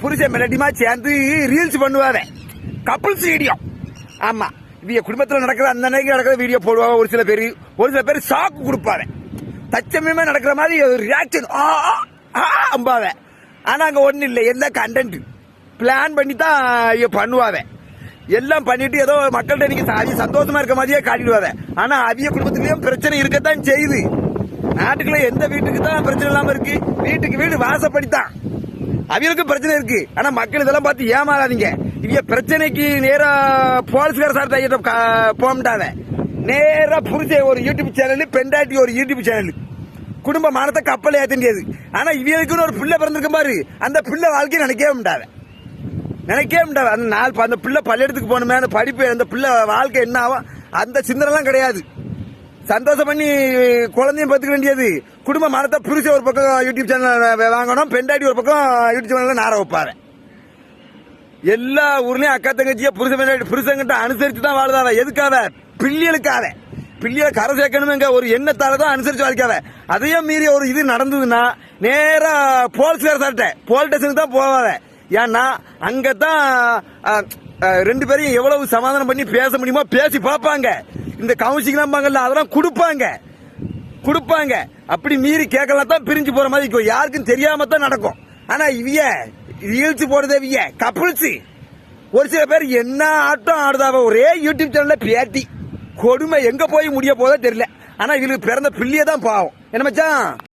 புருஷன் மெலடிமா சேர்ந்து ரீல்ஸ் பண்ணுவாங்க கப்புள்ஸ் வீடியோ ஆமா. இவங்க குடும்பத்தில் நடக்கிற அந்த அன்னைக்கு நடக்கிற வீடியோ போடுவாங்க ஒரு சில பேர். ஒரு சில பேர் ஷாக்கு கொடுப்பாங்க தச்சமயமா நடக்கிற மாதிரி ரியாக்ஷன் அம்பாவ. ஆனா அங்க ஒண்ணு இல்லை என்ன கண்டென்ட் பிளான் பண்ணி தான் இவ பண்ணுவாங்க எல்லாம் பண்ணிட்டு ஏதோ மக்கள்கிட்ட நீங்க சாதி சந்தோஷமா இருக்க மாதிரியே காட்டிடுவாங்க ஆனா அவிய குடும்பத்திலயும் பிரச்சனை இருக்கத்தான் செய்யுது. நாட்டுக்குள்ள எந்த வீட்டுக்கு தான் பிரச்சனை இல்லாம இருக்கு? வீட்டுக்கு வீடு வாசப்படித்தான். அவங்களுக்கும் பிரச்சனை இருக்கு. ஆனா மக்கள் இதெல்லாம் பார்த்து ஏமாறாதீங்க. இவங்க பிரச்சனைக்கு நேரா போலீஸ்கார சார் போகமாட்டாங்க. நேரா புரிச்ச ஒரு யூடியூப் சேனல் பெண்டாட்டி ஒரு யூடியூப் சேனல் குடும்ப மானத்தை கப்பல் ஏத்த ஆனா இவங்களுக்குன்னு ஒரு பிள்ளை பிறந்திருக்க பாரு. அந்த பிள்ளை வாழ்க்கையை நினைக்கவே முடியாது நினைக்கவே முடியாது அந்த நாள் அந்த பிள்ளை பள்ளியிடத்துக்கு போகணுமே அந்த படிப்பு அந்த பிள்ளை வாழ்க்கை என்ன ஆகும் அந்த சிந்தனைலாம் கிடையாது. சந்தோஷம் பண்ணி குழந்தையும் பார்த்துக்க வேண்டியது. குடும்ப மரத்தை புரிச ஒரு பக்கம் யூடியூப் சேனல் வாங்கணும் பெண்டாடி ஒரு பக்கம் யூடியூப் சேனலில் நார வைப்பாரு. எல்லா ஊர்லயும் அக்கா தங்கச்சியா புருஷ பெண்டாடி புருஷங்கிட்ட அனுசரிச்சு தான் வாழ்தாவ எதுக்காக? பிள்ளைகளுக்காக. பிள்ளைய கரை சேர்க்கணுங்க ஒரு எண்ணத்தால தான் அனுசரிச்சு வாழ்க்காவ அதையும் மீறி ஒரு இது நடந்ததுன்னா நேரா போலீஸ்கார சார்ட்ட. போலீஸ் ஸ்டேஷனுக்கு தான் போவாத. ஏன்னா அங்கதான் ரெண்டு பேரையும் எவ்வளவு சமாதானம் பண்ணி பேச முடியுமோ பேசி பார்ப்பாங்க. இந்த கவுன்சிலிங் அதெல்லாம் கொடுப்பாங்க. கொடுப்பாங்க. அப்படி மீறி கேட்கலாம் தான் பிரிஞ்சு போற மாதிரி இருக்கும் யாருக்கும் தெரியாம தான் நடக்கும். ஆனா இவிய ரீல்ஸ் போடுறதே இவிய கப்புள்ஸ் ஒரு சில பேர் என்ன ஆட்டம் ஆடுதாவ ஒரே யூடியூப் சேனல்ல பேட்டி. கொடுமை எங்க போய் முடிய போதோ தெரியல. ஆனா இவங்களுக்கு பிறந்த பிள்ளையே தான் பாவம். என்ன மச்சான்?